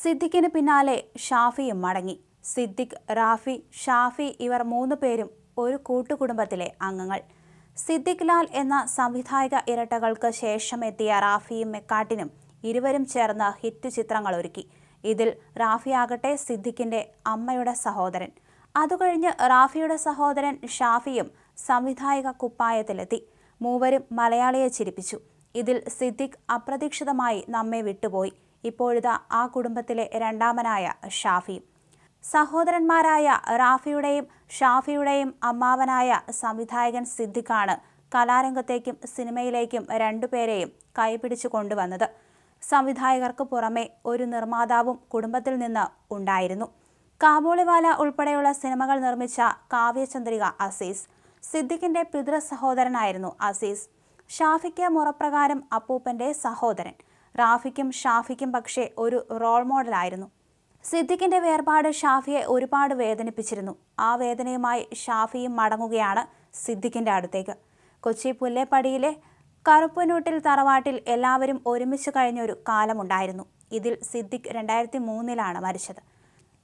സിദ്ദിഖിന് പിന്നാലെ ഷാഫിയും മടങ്ങി. സിദ്ദിഖ് റാഫി ഷാഫി ഇവർ മൂന്ന് പേരും ഒരു കൂട്ടുകുടുംബത്തിലെ അംഗങ്ങൾ. സിദ്ദിഖ് ലാൽ എന്ന സംവിധായക ഇരട്ടകൾക്ക് ശേഷം എത്തിയ റാഫിയും മെക്കാട്ടിനും ഇരുവരും ചേർന്ന് ഹിറ്റ് ചിത്രങ്ങൾ ഒരുക്കി. ഇതിൽ റാഫിയാകട്ടെ സിദ്ദിഖിന്റെ അമ്മയുടെ സഹോദരൻ. അതുകഴിഞ്ഞ് റാഫിയുടെ സഹോദരൻ ഷാഫിയും സംവിധായക കുപ്പായത്തിലെത്തി. മൂവരും മലയാളിയെ ചിരിപ്പിച്ചു. ഇതിൽ സിദ്ദിഖ് അപ്രതീക്ഷിതമായി നമ്മെ വിട്ടുപോയി. ഇപ്പോഴിതാ ആ കുടുംബത്തിലെ രണ്ടാമനായ ഷാഫി. സഹോദരന്മാരായ റാഫിയുടെയും ഷാഫിയുടെയും അമ്മാവനായ സംവിധായകൻ സിദ്ദിഖാണ് കലാരംഗത്തേക്കും സിനിമയിലേക്കും രണ്ടുപേരെയും കൈപിടിച്ചു കൊണ്ടുവന്നത്. സംവിധായകർക്ക് പുറമെ ഒരു നിർമ്മാതാവും കുടുംബത്തിൽ നിന്ന് ഉണ്ടായിരുന്നു. കാബോളിവാല ഉൾപ്പെടെയുള്ള സിനിമകൾ നിർമ്മിച്ച കാവ്യചന്ദ്രിക അസീസ് സിദ്ദിഖിന്റെ പിതൃ സഹോദരനായിരുന്നു അസീസ്. ഷാഫിക്ക് മുറപ്രകാരം അപ്പൂപ്പന്റെ സഹോദരൻ. റാഫിക്കും ഷാഫിക്കും പക്ഷേ ഒരു റോൾ മോഡലായിരുന്നു സിദ്ദിഖിന്റെ വേർപാട് ഷാഫിയെ ഒരുപാട് വേദനിപ്പിച്ചിരുന്നു. ആ വേദനയുമായി ഷാഫിയും മടങ്ങുകയാണ് സിദ്ദിഖിന്റെ അടുത്തേക്ക്. കൊച്ചി പുല്ലേപ്പടിയിലെ കറുപ്പനൂട്ടിൽ തറവാട്ടിൽ എല്ലാവരും ഒരുമിച്ച് കഴിഞ്ഞ ഒരു കാലമുണ്ടായിരുന്നു. ഇതിൽ സിദ്ദിഖ് രണ്ടായിരത്തി മൂന്നിലാണ് മരിച്ചത്.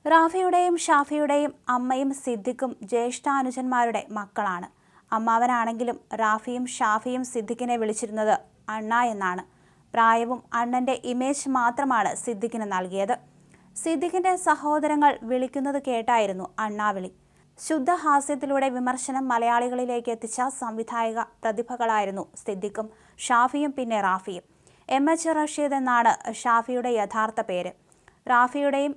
റാഫിയുടെയും ഷാഫിയുടെയും അമ്മയും സിദ്ദിഖും ജ്യേഷ്ഠാനുജന്മാരുടെ മക്കളാണ്. അമ്മാവനാണെങ്കിലും റാഫിയും ഷാഫിയും സിദ്ദിഖിനെ വിളിച്ചിരുന്നത് അണ്ണ എന്നാണ്. പ്രായവും അണ്ണന്റെ ഇമേജ് മാത്രമാണ് സിദ്ദിഖിന് നൽകിയത്. സിദ്ദിഖിന്റെ സഹോദരങ്ങൾ വിളിക്കുന്നത് കേട്ടായിരുന്നു അണ്ണാവിളി. ശുദ്ധ ഹാസ്യത്തിലൂടെ വിമർശനം മലയാളികളിലേക്ക് എത്തിച്ച സംവിധായക പ്രതിഭകളായിരുന്നു സിദ്ദിഖും ഷാഫിയും പിന്നെ റാഫിയും. എം എച്ച് റഷീദ് എന്നാണ് ഷാഫിയുടെ യഥാർത്ഥ പേര്. റാഫിയുടെയും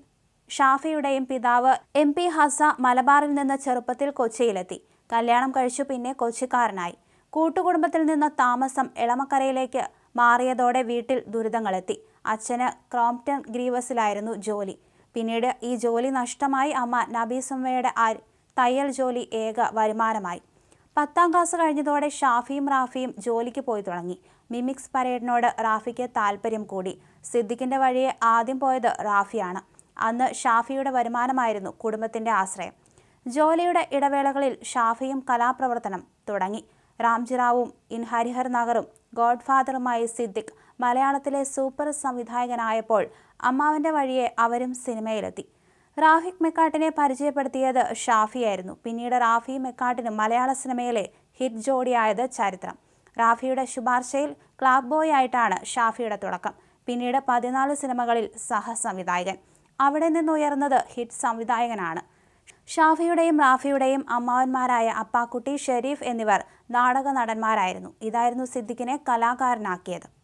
ഷാഫിയുടെയും പിതാവ് എം പി ഹസ മലബാറിൽ നിന്ന് ചെറുപ്പത്തിൽ കൊച്ചിയിലെത്തി. കല്യാണം കഴിച്ചു പിന്നെ കൊച്ചിക്കാരനായി. കൂട്ടുകുടുംബത്തിൽ നിന്ന് താമസം എളമക്കരയിലേക്ക് മാറിയതോടെ വീട്ടിൽ ദുരിതങ്ങളെത്തി. അച്ഛന് ക്രോംപ്റ്റൺ ഗ്രീവസിലായിരുന്നു ജോലി. പിന്നീട് ഈ ജോലി നഷ്ടമായി അമ്മ നബീസുമ്മയുടെ തയ്യൽ ജോലി ഏക വരുമാനമായി. പത്താം ക്ലാസ് കഴിഞ്ഞതോടെ ഷാഫിയും റാഫിയും ജോലിക്ക് പോയി തുടങ്ങി. മിമിക്സ് പരേഡിനോട് റാഫിക്ക് താല്പര്യം കൂടി. സിദ്ദിഖിന്റെ വഴിയെ ആദ്യം പോയത് റാഫിയാണ്. അന്ന് ഷാഫിയുടെ വരുമാനമായിരുന്നു കുടുംബത്തിന്റെ ആശ്രയം. ജോലിയുടെ ഇടവേളകളിൽ ഷാഫിയും കലാപ്രവർത്തനം തുടങ്ങി. രാംജിറാവും ഇൻ ഹരിഹർ നഗറും ഗോഡ്ഫാദറുമായി സിദ്ദിഖ് മലയാളത്തിലെ സൂപ്പർ സംവിധായകനായപ്പോൾ അമ്മാവന്റെ വഴിയെ അവരും സിനിമയിലെത്തി. റാഫിക് മെക്കാട്ടിനെ പരിചയപ്പെടുത്തിയത് ഷാഫിയായിരുന്നു. പിന്നീട് റാഫി മെക്കാട്ടിനും മലയാള സിനിമയിലെ ഹിറ്റ് ജോഡിയായത് ചരിത്രം. റാഫിയുടെ ശുപാർശയിൽ ക്ലാബ് ബോയ് ആയിട്ടാണ് ഷാഫിയുടെ തുടക്കം. പിന്നീട് പതിനാല് സിനിമകളിൽ സഹസംവിധായകൻ. അവിടെ നിന്നുയർന്നത് ഹിറ്റ് സംവിധായകനാണ്. ഷാഫിയുടെയും റാഫിയുടെയും അമ്മാവന്മാരായ അപ്പാക്കുട്ടി ഷെരീഫ് എന്നിവർ നാടക നടന്മാരായിരുന്നു. ഇതായിരുന്നു സിദ്ദിഖിനെ കലാകാരനാക്കിയത്.